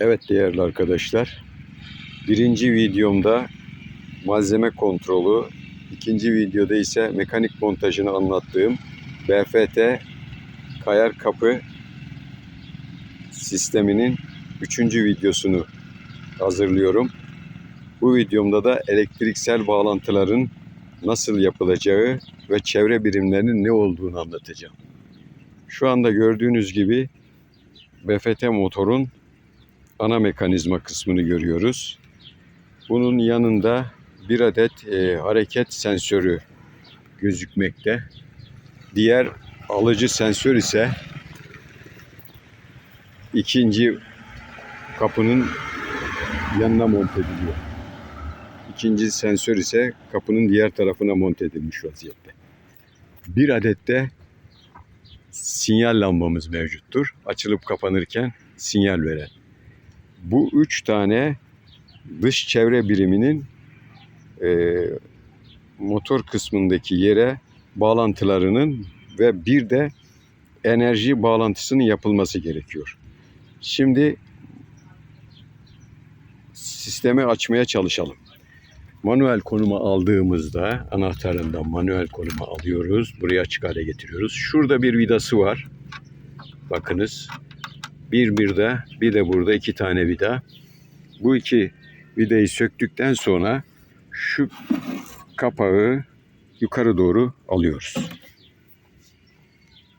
Evet değerli arkadaşlar. Birinci videomda malzeme kontrolü, ikinci videoda ise mekanik montajını anlattığım BFT kayar kapı sisteminin üçüncü videosunu hazırlıyorum. Bu videomda da elektriksel bağlantıların nasıl yapılacağı ve çevre birimlerinin ne olduğunu anlatacağım. Şu anda gördüğünüz gibi BFT motorun ana mekanizma kısmını görüyoruz. Bunun yanında bir adet e, hareket sensörü gözükmekte. Diğer alıcı sensör ise ikinci kapının yanına monte ediliyor. İkinci sensör ise kapının diğer tarafına monte edilmiş vaziyette. Bir adet de sinyal lambamız mevcuttur. Açılıp kapanırken sinyal veren. Bu üç tane dış çevre biriminin e, motor kısmındaki yere bağlantılarının ve bir de enerji bağlantısının yapılması gerekiyor. Şimdi sistemi açmaya çalışalım. Manuel konuma aldığımızda anahtarından manuel konuma alıyoruz. Buraya açık hale getiriyoruz. Şurada bir vidası var. Bakınız. Bir bir de bir de burada iki tane vida. Bu iki vidayı söktükten sonra şu kapağı yukarı doğru alıyoruz.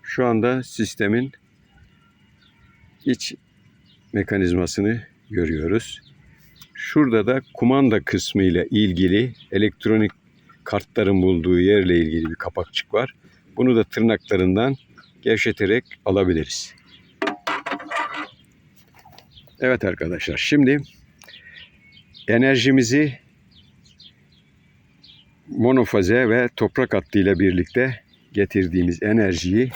Şu anda sistemin iç mekanizmasını görüyoruz. Şurada da kumanda kısmı ile ilgili elektronik kartların bulduğu yerle ilgili bir kapakçık var. Bunu da tırnaklarından gevşeterek alabiliriz. Evet arkadaşlar şimdi enerjimizi monofaze ve toprak hattıyla birlikte getirdiğimiz enerjiyi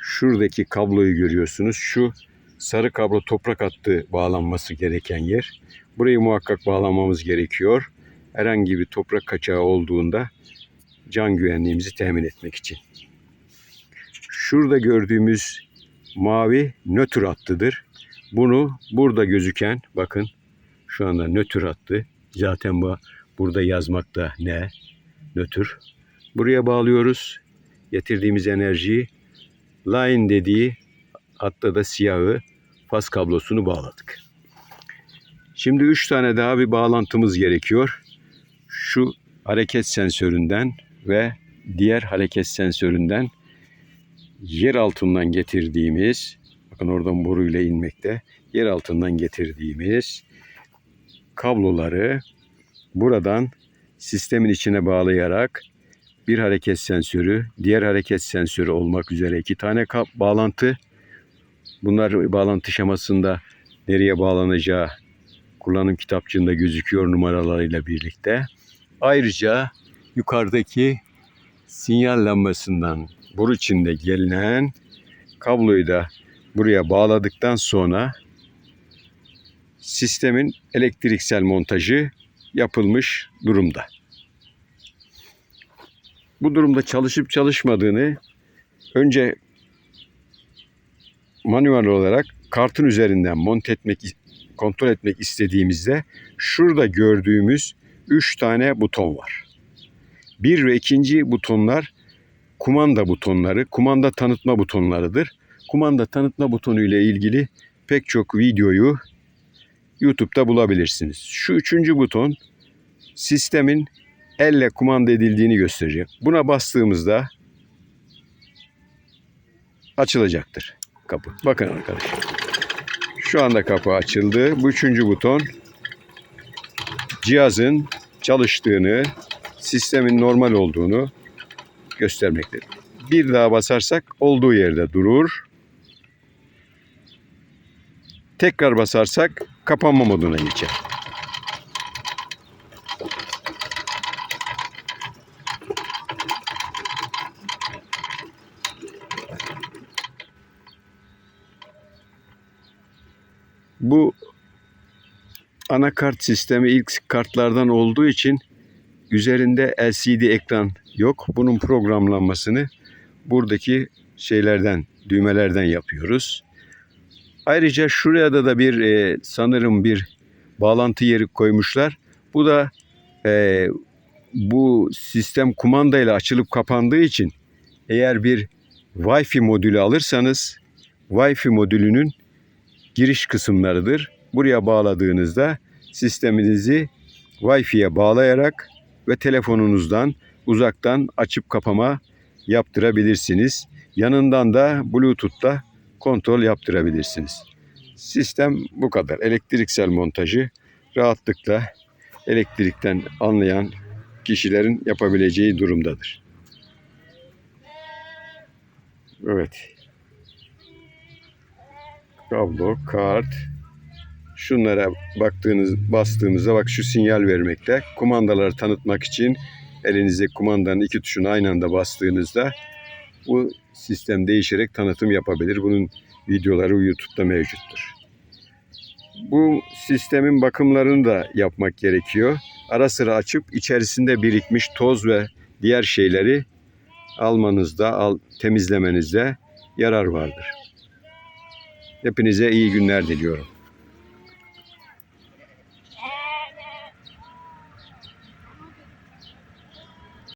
şuradaki kabloyu görüyorsunuz. Şu sarı kablo toprak hattı bağlanması gereken yer. Burayı muhakkak bağlamamız gerekiyor. Herhangi bir toprak kaçağı olduğunda can güvenliğimizi temin etmek için. Şurada gördüğümüz mavi nötr hattıdır. Bunu burada gözüken bakın şu anda nötr hattı. Zaten bu burada yazmakta ne? Nötr. Buraya bağlıyoruz. Getirdiğimiz enerjiyi line dediği hatta da siyahı faz kablosunu bağladık. Şimdi üç tane daha bir bağlantımız gerekiyor. Şu hareket sensöründen ve diğer hareket sensöründen yer altından getirdiğimiz bakın oradan boruyla inmekte yer altından getirdiğimiz kabloları buradan sistemin içine bağlayarak bir hareket sensörü, diğer hareket sensörü olmak üzere iki tane bağlantı. Bunlar bağlantı şemasında nereye bağlanacağı kullanım kitapçığında gözüküyor numaralarıyla birlikte. Ayrıca yukarıdaki sinyal lambasından boru içinde gelinen kabloyu da buraya bağladıktan sonra sistemin elektriksel montajı yapılmış durumda. Bu durumda çalışıp çalışmadığını önce manuel olarak kartın üzerinden monte etmek kontrol etmek istediğimizde şurada gördüğümüz 3 tane buton var. Bir ve ikinci butonlar kumanda butonları, kumanda tanıtma butonlarıdır. Kumanda tanıtma butonu ile ilgili pek çok videoyu YouTube'da bulabilirsiniz. Şu üçüncü buton sistemin elle kumanda edildiğini gösterecek. Buna bastığımızda açılacaktır kapı. Bakın arkadaşlar. Şu anda kapı açıldı. Bu üçüncü buton cihazın çalıştığını, sistemin normal olduğunu göstermektedir. Bir daha basarsak olduğu yerde durur. Tekrar basarsak kapanma moduna geçer. Bu anakart sistemi ilk kartlardan olduğu için üzerinde LCD ekran yok. Bunun programlanmasını buradaki şeylerden, düğmelerden yapıyoruz. Ayrıca şuraya da da bir e, sanırım bir bağlantı yeri koymuşlar. Bu da e, bu sistem kumandayla açılıp kapandığı için eğer bir Wi-Fi modülü alırsanız Wi-Fi modülünün giriş kısımlarıdır. Buraya bağladığınızda sisteminizi Wi-Fi'ye bağlayarak ve telefonunuzdan uzaktan açıp kapama yaptırabilirsiniz. Yanından da Bluetooth'ta kontrol yaptırabilirsiniz. Sistem bu kadar. Elektriksel montajı rahatlıkla elektrikten anlayan kişilerin yapabileceği durumdadır. Evet. Kablo, kart. Şunlara baktığınız, bastığımızda bak şu sinyal vermekte. Kumandaları tanıtmak için elinize kumandanın iki tuşunu aynı anda bastığınızda bu sistem değişerek tanıtım yapabilir. Bunun videoları YouTube'da mevcuttur. Bu sistemin bakımlarını da yapmak gerekiyor. Ara sıra açıp içerisinde birikmiş toz ve diğer şeyleri almanızda, al, temizlemenizde yarar vardır. Hepinize iyi günler diliyorum.